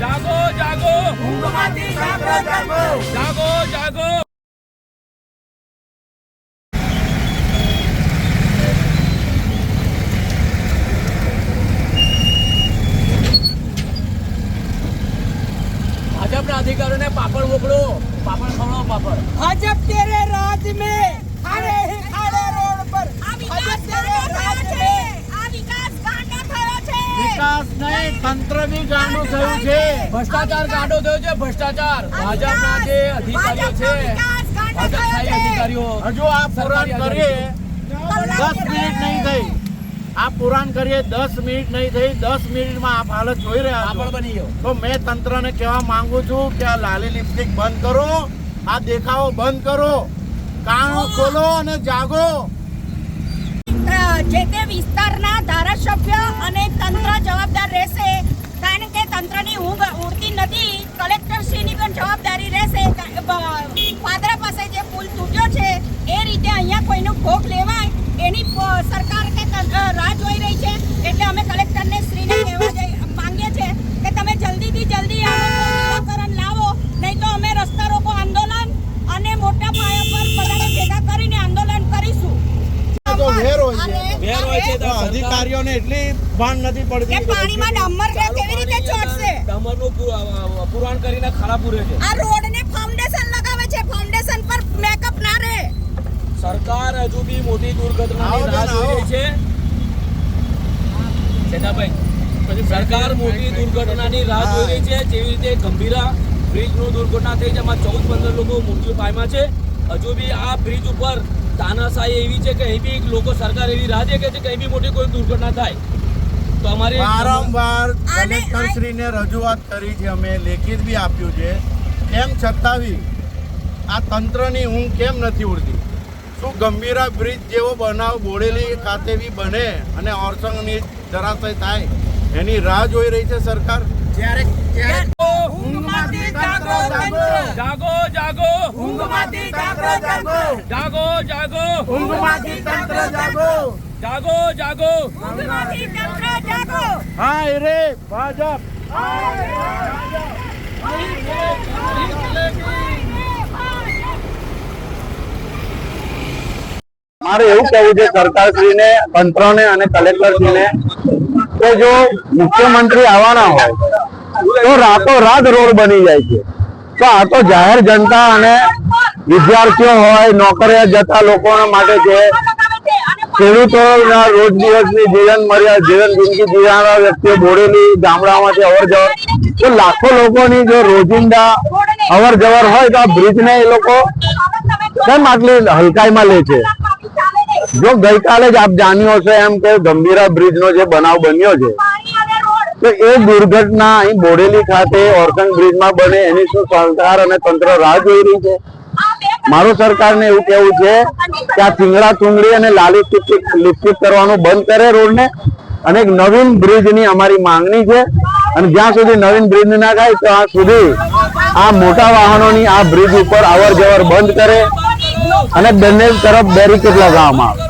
জাগো জাগো জাগো জাগো भाजप अधिकारियों ने पापड़ बोकड़ो पापड़ खाओ पापड़ भाजप तेरे राज में अरे તંત્ર બી ગાંડું થયું છે. ભ્રષ્ટાચાર ગાંડો થયો છે ભ્રષ્ટાચાર. ભાજપના જે અધિકારીઓ છે ભાજપશાહી અધિકારીઓ હજુ આ પુરાણ કરીએ. દસ મિનિટ નહીં થઈ. આ પુરાણ કરીએ દસ મિનિટ નહીં થઈ. દસ મિનિટમાં આપ હાલત જોઈ રહ્યા બની ગયો. તો મેં તંત્રને કહેવા માંગુ છું કે આ લાલી લિપસ્ટિક બંધ કરો. આ દેખાવો બંધ કરો. કાણો ખોલો અને જાગો. જે તે વિસ્તારના ધારાસભ્ય અને તંત્ર જવાબદાર રહેશે કારણ કે તંત્રની ઊંઘ ઉડતી નથી કલેક્ટરશ્રીની પણ જવાબદારી રહેશે ક- બ- પાદરા પાસે જે પુલ તૂટ્યો છે એ રીતે અહીંયા કોઈનો ભોગ લેવાય એની સરકાર કે રાહ જોઈ રહી છે. એટલે અમે કલેક્ટરને શ્રીને કહેવા જઈ માંગીએ છીએ કે તમે જલ્દીથી જલ્દી નિરાકરણ લાવો. નહીં તો અમે રસ્તા રોકો આંદોલન અને મોટા પાયા પર બધાને ભેગા કરીને આંદોલન કરીશું. અધિકારીઓને એટલી ભાન નથી પડતી પાણીમાં ડામર ને કેવી રીતે ચોટશે? ડામરનું પુરાણ કરીને ખાડા પૂરે છે. આ રોડ ને ફાઉન્ડેશન લગાવે છે ફાઉન્ડેશન પર મેકઅપ ના રહે સરકાર હજુ બી મોટી દુર્ઘટનાની રાહ જોઈ રહી છે. સરકાર મોટી દુર્ઘટનાની રાહ જોઈ રહી છે. જેવી રીતે ગંભીરા બ્રિજનું દુર્ઘટના થઈ જેમાં ચૌદ પંદર લોકો મૃત્યુ પામ્યા છે. હજુ બી આ બ્રિજ ઉપર તાનાશાહી એવી છે કે અહીં બી લોકો સરકાર એવી રાહ દેખે છે કે અહીં બી મોટી કોઈ દુર્ઘટના થાય. તો અમારી વારંવાર શ્રી કલેક્ટરશ્રીને રજૂઆત કરી છે અમે લેખિત બી આપ્યું છે. તેમ છતાં બી આ તંત્રની ઊંઘ કેમ નથી ઉડતી? શું ગંભીરા બ્રિજ જેવો બનાવ બોડેલી ખાતે બી બને અને ઓરસંગની ધરાશય થાય એની રાહ જોઈ રહી છે સરકાર. ઊંઘમાંથી જાગો તંત્ર જાગો જાગો. ઊંઘમાંથી જાગો. તંત્ર જાગો જાગો ઊંઘમાંથી તંત્ર જાગો જાગો. જાગો ઊંઘમાંથી તંત્ર જાગો. હાય રે ભાજપ. મારે એવું કહેવું છે, સરકારશ્રીને, તંત્રને અને કલેક્ટરશ્રીને કે જો મુખ્યમંત્રી આવવાના હોય, તો રાતો રાત રોડ બની જાય છે. તો આ તો જાહેર જનતા અને વિદ્યાર્થીઓ હોય નોકરિયા જતા લોકો માટે છે ખેડૂતોના રોજ દિવસની જીવન મર્યાદા જીવન જિંદગી જીવનારા વ્યક્તિઓ બોડેલી ગામડામાંથી અવર જવર તો લાખો લોકોની જો રોજિંદા અવર જવર હોય, તો આ બ્રિજને એ લોકો કેમ આટલી હલકાઈમાં લે છે? જો ગઈકાલે જ આપ જાણ્યો છે એમ કે ગંભીરા બ્રિજ જે બનાવ બન્યો છે, તો એ દુર્ઘટના અહીં બોડેલી ખાતે ઓરસંગ બ્રિજમાં બને એની શું સરકાર અને તંત્ર રાહ જોઈ રહી છે? મારું સરકારને એવું કેવું છે કે આ થીંગડા થુંગડી અને લાલી લિપસ્ટિક કરવાનું બંધ કરે રોડને. અને એક નવીન બ્રિજની અમારી માંગણી છે. અને જ્યાં સુધી નવીન બ્રિજ ના થાય ત્યાં સુધી આ મોટા વાહનોની આ બ્રિજ ઉપર અવર બંધ કરે. અને બંને તરફ બેરિકેડ લગાવવામાં આવે